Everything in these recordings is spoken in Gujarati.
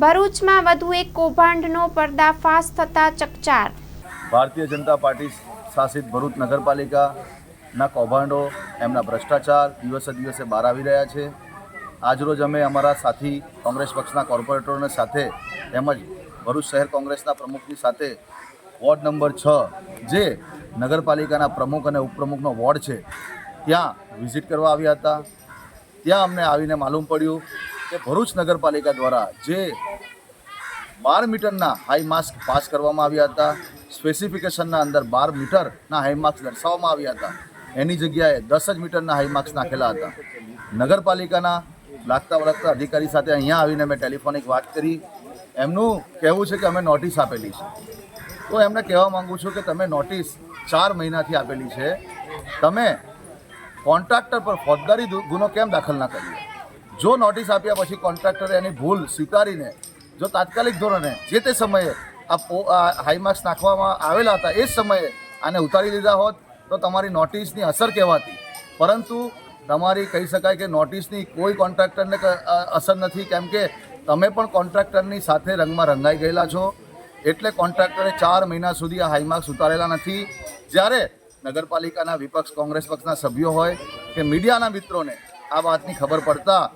ભરૂચમાં વધુ એક કૌભાંડનો પર્દાફાશ થતા ચકચાર. ભારતીય જનતા પાર્ટી શાસિત ભરૂચ નગરપાલિકાના કૌભાંડો, એમના ભ્રષ્ટાચાર દિવસે દિવસે બહાર આવી રહ્યા છે. આજરોજ અમે અમારા સાથી કોંગ્રેસ પક્ષના કોર્પોરેટરોને સાથે તેમજ ભરૂચ શહેર કોંગ્રેસના પ્રમુખની સાથે વોર્ડ નંબર છ, જે નગરપાલિકાના પ્રમુખ અને ઉપપ્રમુખનો વોર્ડ છે, ત્યાં વિઝિટ કરવા આવ્યા હતા. ત્યાં અમને આવીને માલુમ પડ્યું કે ભરૂચ નગરપાલિકા દ્વારા જે બાર મીટરના હાઈ માસ્ક પાસ કરવામાં આવ્યા હતા સ્પેસિફિકેશનના અંદર બાર મીટરના હાઈ માર્ક્સ દર્શાવવામાં આવ્યા હતા, એની જગ્યાએ દસ જ મીટરના હાઈ માર્ક્સ નાખેલા હતા. નગરપાલિકાના લાગતા વળગતા અધિકારી સાથે અહીંયા આવીને મેં ટેલિફોનિક વાત કરી. એમનું કહેવું છે કે અમે નોટિસ આપેલી છે. તો એમને કહેવા માંગુ છું કે તમે નોટિસ ચાર મહિનાથી આપેલી છે. તમે કોન્ટ્રાક્ટર પર ફોજદારી ગુનો કેમ દાખલ ના કર્યો? જો નોટિસ આપ્યા પછી કોન્ટ્રાક્ટરે એની ભૂલ સ્વીકારીને, જો તાત્કાલિક ધોરણે જે તે સમયે આ પો- આ હાઈ માર્ક્સ નાખવામાં આવેલા હતા એ જ સમયે આને ઉતારી લીધા હોત, તો તમારી નોટિસની અસર કહેવાતી. પરંતુ તમારી કહી શકાય કે નોટિસની કોઈ કોન્ટ્રાક્ટરને અસર નથી, કેમ કે તમે પણ કોન્ટ્રાક્ટરની સાથે રંગમાં રંગાઈ ગયેલા છો, એટલે કોન્ટ્રાક્ટરે ચાર મહિના સુધી આ હાઈ માર્ક્સ ઉતારેલા નથી. જ્યારે નગરપાલિકાના વિપક્ષ કોંગ્રેસ પક્ષના સભ્યો હોય કે મીડિયાના મિત્રોને આ વાતની ખબર પડતા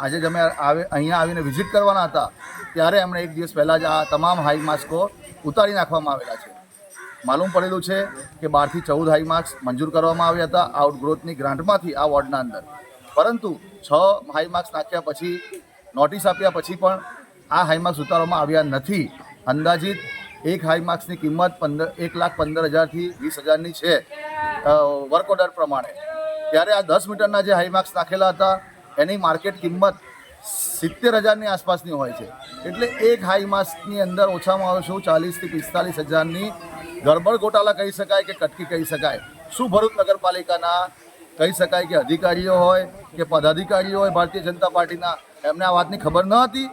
આજે અમે આવે અહીંયા આવીને વિઝિટ કરવાના હતા, ત્યારે એમણે એક દિવસ પહેલાં જ આ તમામ હાઈ માસ્કો ઉતારી નાખવામાં આવેલા છે. માલુમ પડેલું છે કે બારથી ચૌદ હાઈ માર્ક્સ મંજૂર કરવામાં આવ્યા હતા આઉટગ્રોથની ગ્રાન્ટમાંથી આ વોર્ડના અંદર. પરંતુ છ હાઈ માર્ક્સ નાખ્યા પછી નોટિસ આપ્યા પછી પણ આ હાઈ માર્ક્સ ઉતારવામાં આવ્યા નથી. અંદાજિત એક હાઈ માર્ક્સની કિંમત પંદર એક લાખ પંદર હજારથી વીસ હજારની છે વર્ક ઓર્ડર પ્રમાણે. ત્યારે આ દસ મીટરના જે હાઈ માર્ક્સ નાખેલા હતા એની માર્કેટ કિંમત સિત્તેર હજારની આસપાસની હોય છે. એટલે એક હાઈ માસની અંદર ઓછામાં ઓછું ચાલીસથી પિસ્તાલીસ હજારની ગરબડ ગોટાલા કહી શકાય કે કટકી કહી શકાય. શું ભરૂચ નગરપાલિકાના કહી શકાય કે અધિકારીઓ હોય કે પદાધિકારીઓ હોય ભારતીય જનતા પાર્ટીના? એમને આ વાતની ખબર ન હતી?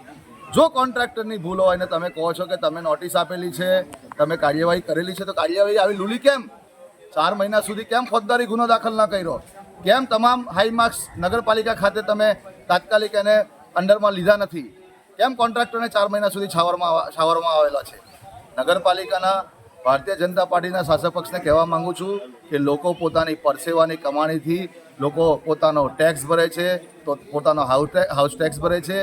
જો કોન્ટ્રાક્ટરની ભૂલ હોય ને તમે કહો છો કે તમે નોટિસ આપેલી છે, તમે કાર્યવાહી કરેલી છે, તો કાર્યવાહી આવી લૂલી કેમ? ચાર મહિના સુધી કેમ ફોજદારી ગુનો દાખલ ના કર્યો? કેમ તમામ હાઈ માર્ક્સ નગરપાલિકા ખાતે તમે તાત્કાલિક એને અંડરમાં લીધા નથી? કેમ કોન્ટ્રાક્ટરને ચાર મહિના સુધી છાવરમાં છાવરમાં આવેલા છે? નગરપાલિકાના ભારતીય જનતા પાર્ટીના શાસક પક્ષને કહેવા માંગુ છું કે લોકો પોતાની પરસેવાની કમાણીથી લોકો પોતાનો ટેક્સ ભરે છે, તો પોતાનો હાઉસ હાઉસ ટેક્સ ભરે છે.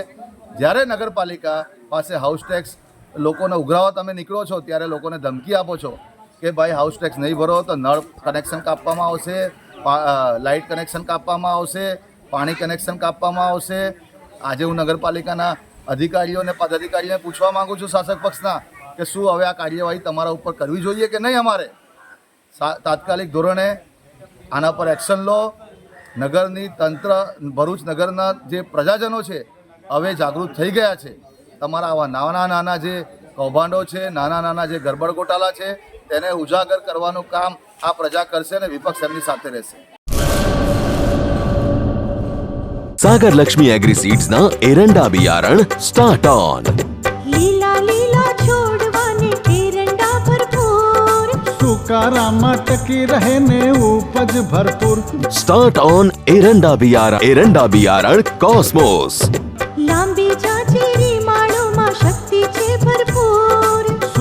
જ્યારે નગરપાલિકા પાસે હાઉસ ટેક્સ લોકોને ઉઘરાવવા તમે નીકળો છો, ત્યારે લોકોને ધમકી આપો છો કે ભાઈ હાઉસ ટેક્સ નહીં ભરો તો નળ કનેક્શન કાપવામાં આવશે લાઇટ કનેક્શન કાપવામાં આવશે, પાણી કનેક્શન કાપવામાં આવશે. આજે હું નગરપાલિકાના અધિકારીઓને પદાધિકારીઓને પૂછવા માગું છું શાસક પક્ષના કે શું હવે આ કાર્યવાહી તમારા ઉપર કરવી જોઈએ કે નહીં અમારે? તાત્કાલિક ધોરણે આના પર એક્શન લો. નગરની તંત્ર, ભરૂચ નગરના જે પ્રજાજનો છે, હવે જાગૃત થઈ ગયા છે. તમારા આવા નાના નાના જે કૌભાંડો છે નાના નાના જે ગરબડ ગોટાળા છે તેને ઉજાગર કરવાનું કામ આ પ્રજા કરશે અને વિપક્ષ એમની સાથે રહેશે. સાગર લક્ષ્મી એગ્રી સીડ્સ ના એરંડા બિયારણ સ્ટાર્ટ ઓન લીલા લીલા છોડવાને એરંડા ભરપૂર. સુકારામાં ટકી રહે ને ઉપજ ભરપૂર. સ્ટાર્ટ ઓન એરંડા બિયારણ એરંડા બિયારણ કોસ્મોસ લાંબી જાચીરી માળોમાં શક્તિ